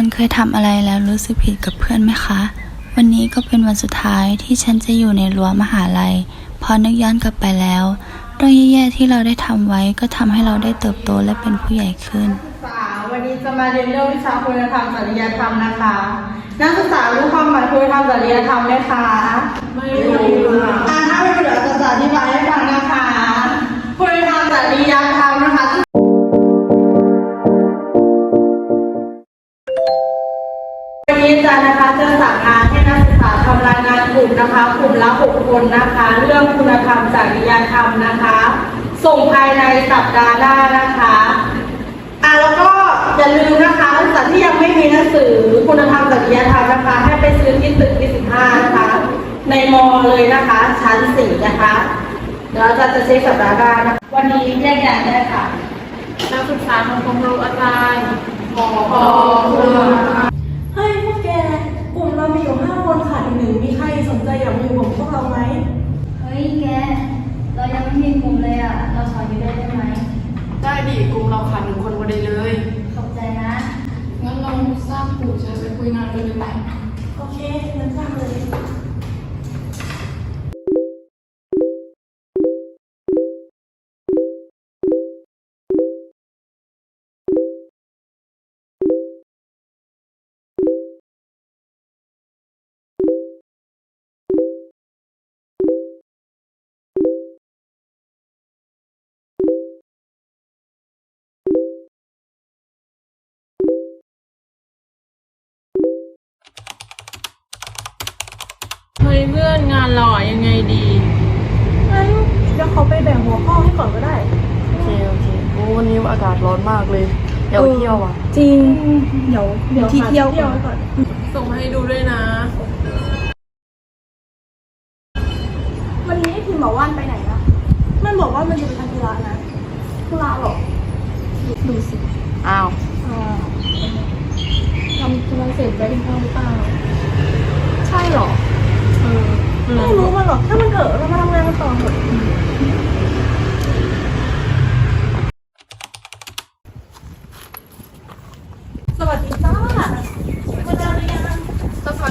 คนเคยทำอะไรแล้วรู้สึกผิดกับเพื่อนไหมคะ วันนี้ก็เป็นวันสุดท้ายที่ฉันจะอยู่ในรั้วมหาลัย พอนึกย้อนกลับไปแล้ว เรื่องแย่ๆที่เราได้ทำไว้ก็ทำให้เราได้เติบโตและเป็นผู้ใหญ่ขึ้นศึกษาวันนี้จะมาเรียนเรื่องวิชาคุณธรรมจริยธรรมนะคะ นักศึกษารู้ความหมายคุณธรรมจริยธรรมไหมคะ ไม่รู้ค่ะอ่าถ้าไม่รู้เดี๋ยวจะอธิบายให้ฟังนะคะ คุณธรรมจริยธรรม กลุ่มนะคะ กลุ่มละหกคนนะคะ เรื่องคุณธรรมจริยธรรมนะคะ ส่งภายในสัปดาห์หน้านะคะอะแล้วก็อย่าลืมนะคะนักศึกษาที่ยังไม่มีหนังสือคุณธรรมจริยธรรมนะคะ ให้ไปซื้อที่ตึกที่15นะคะ ในมอเลยนะคะ ชั้น4นะคะเดี๋ยวอาจารย์จะเช็คสัปดาห์หน้านะคะวันนี้แยกย้ายได้ค่ะนักศึกษาของคงรู้อาจารย์ขอขอบคุณ ไปคุ เฮ้ยเพื่อนงานเราอะยังไงดีงั้นเดี๋ยวเขาไปแบ่งหัวข้อให้ก่อนก็ได้ โอเคโอเคโอ้วันนี้อากาศร้อนมากเลยเดี๋ยวเที่ยวอะ จริง เดี๋ยวเดี๋ยวที่เที่ยวก่อน ส่งมาให้ดูด้วยนะ วันนี้พิมพ์บอกว่านไปไหนนะมันบอกว่ามันจะไปทำธุระนะธุระหรอ ดูสิ อ้าว ทำธุระเสร็จไปกินข้าวหรือเปล่า ใช่หรอ เออ ไม่รู้มันหรอก ถ้ามันเกิดเรามาทำงานกันต่อเถอะสวัสดีจ้ามาเจอหรือยัง สักพัก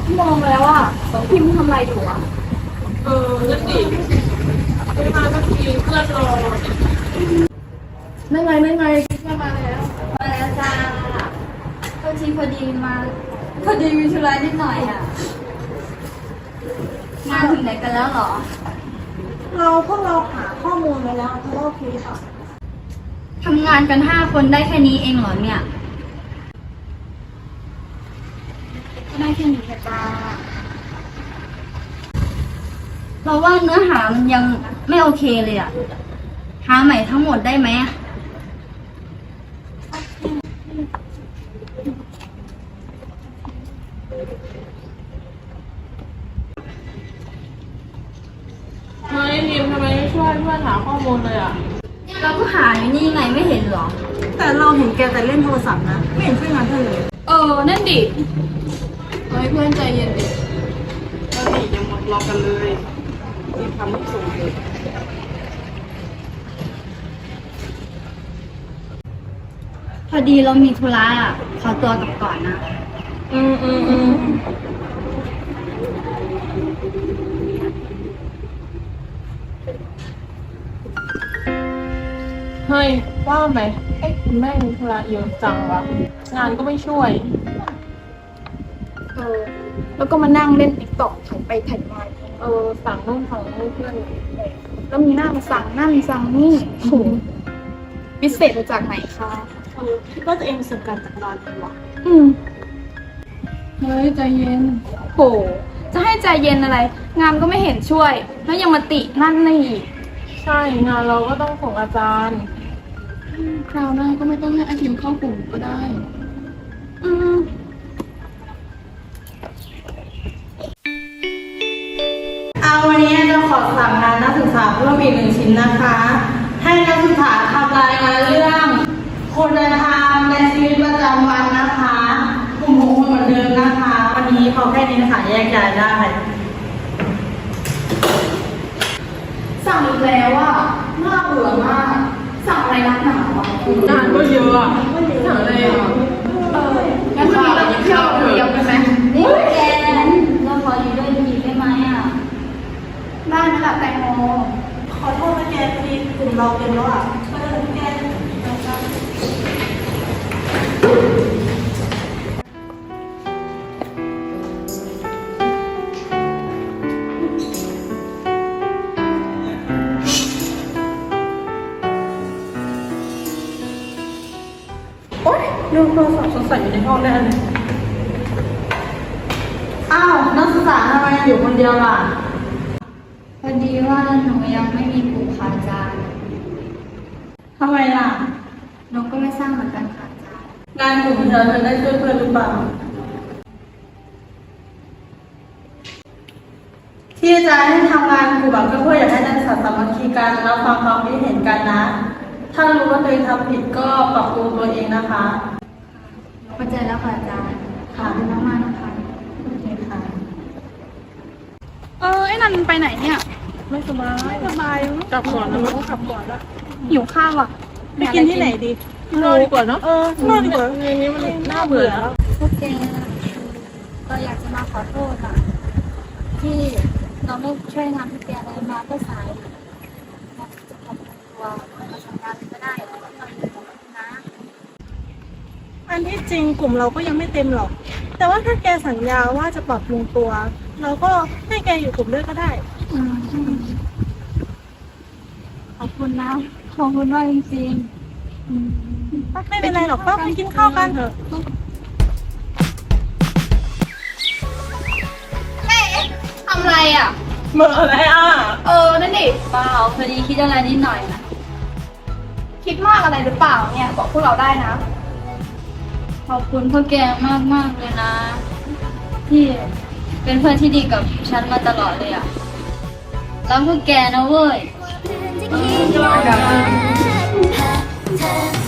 ชั่วโมงแล้วอะพิมพ์ทำอะไรอยู่อะ เออนั่นดิไม่มาสักทีเพื่อนรอนั่นไงนั่นไงเพื่อนมาแล้ว มาแล้วจ้าพอดีพอดีมาพอดีมีธุระนิดหน่อยอะงานถึงไหนกันแล้วเหรอ เราพวกเราหาข้อมูลไว้แล้วเพราะว่าโอเคค่ะทำงานกันห้าคนได้แค่นี้เองเหรอเนี่ย ก็ได้แค่นี้แค่จ้าเราว่าเนื้อหามันยังไม่โอเคเลยอะหาใหม่ทั้งหมดได้ไหมอะเฮ้ยพิมทำไมไม่ช่วยเพื่อนหาข้อมูลเลยอะ เราก็หาอยู่นี่ไงไม่เห็นเหรอ แต่เราเห็นแกแต่เล่นโทรศัพท์นะ ไม่เห็นช่วยงานเธอเลย เออ นั่นดิเฮ้ยเพื่อนใจเย็นดิเราดิยังหมดรอกันเลยรีบทำรีบส่งเลยพอดีเรามีธุระอะขอตัวกลับก่อนนะ อืมอืมอืมเฮ้ยว่าไหมไอ้คุณแม่มีธุระเยอะจังวะ งานก็ไม่ช่วยเออ แล้วก็มานั่งเล่นติ๊กต็อกถ่ายไปถ่ายมาเออสั่งนู่นสั่งนี่เพื่อนแล้วมีหน้ามาสั่งนั่นสั่งนี่โหพิเศษมาจากไหนคะเออคิดว่าตัวเองประสบการณ์จากดอนเลยวะอืมเฮ้ยใจเย็นโหจะให้ใจเย็นอะไร งานก็ไม่เห็นช่วย แล้วยังมาตินั่นนี่อีกใช่งานเราก็ต้องส่งอาจารย์ คราวหน้าก็ไม่ต้องให้อาทิมเข้ากลุ่มก็ได้ อืม วันนี้จะขอสั่งงานนักศึกษาเพิ่มอีกหนึ่งชิ้นนะคะ ให้นักศึกษาทำรายงานเรื่องคุณธรรมในชีวิตประจำวันนะคะกลุ่มของคุณเหมือนเดิมนะคะ วันนี้พอแค่นี้นะคะแยกย้ายได้ สั่งอีกแล้วอะ กลุ่มเราเป็นแล้วอะเออแกโอ๊ยลืมโทรศัพท์สงสัยอยู่ในห้องแน่เลยอ้าว นักศึกษาทำไมอยู่คนเดียวล่ะ พอดีว่าหนูยังไม่มีกลุ่มค่ะอาจารย์ ทำไมล่ะหนูก็ไม่ทราบเหมือนกันค่ะอาจารย์งานกลุ่มเธอเธอได้ช่วยเพื่อนหรือเปล่า ที่อาจารย์ให้ทำงานกลุ่มอะก็เพื่ออยากให้นักศึกษาสามัคคีกันแล้วฟังความคิดเห็นกันนะ ถ้ารู้ว่าตัวเองทำผิดก็ปรับปรุงตัวเองนะคะหนูเข้าใจแล้วค่ะอาจารย์ขอบคุณมากๆนะคะโอเคค่ะ เออไอ้นันไปไหนเนี่ย ไม่สบายไม่สบาย กลับก่อนแล้วกลับก่อนแล้ว หิวข้าวอะไปกินที่ไหนดีนอนดีกว่าเนาะเออนอนดีกว่าในนี้มันน่าเบื่อแล้วพวกแกเราอยากจะมาขอโทษอะ ที่เราไม่ช่วยงานพวกแกเลยมาก็สายเราจะขอบคุณตัวมาทำงานเลยก็ได้ขอบคุณนะอันที่จริงกลุ่มเราก็ยังไม่เต็มหรอก แต่ว่าถ้าแกสัญญาว่าจะปรับปรุงตัว เราก็ให้แกอยู่กลุ่มด้วยก็ได้ขอบคุณนะ ขอบคุณมากจริงไม่เป็นไรหรอกก็ไปกินข้าวกันเถอะทำอะไรอะเมื่ออะไรอะ เออ นั่นดิๆเปล่าพอดีคิดอะไรนิดหน่อยนะคิดมากอะไรหรือเปล่าเนี่ย บอกพวกเราได้นะ ขอบคุณพวกแกมากมากๆเลยนะ ที่เป็นเพื่อนที่ดีกับฉันมาตลอดเลยอะรักพวกแกนะเว้ย เธอ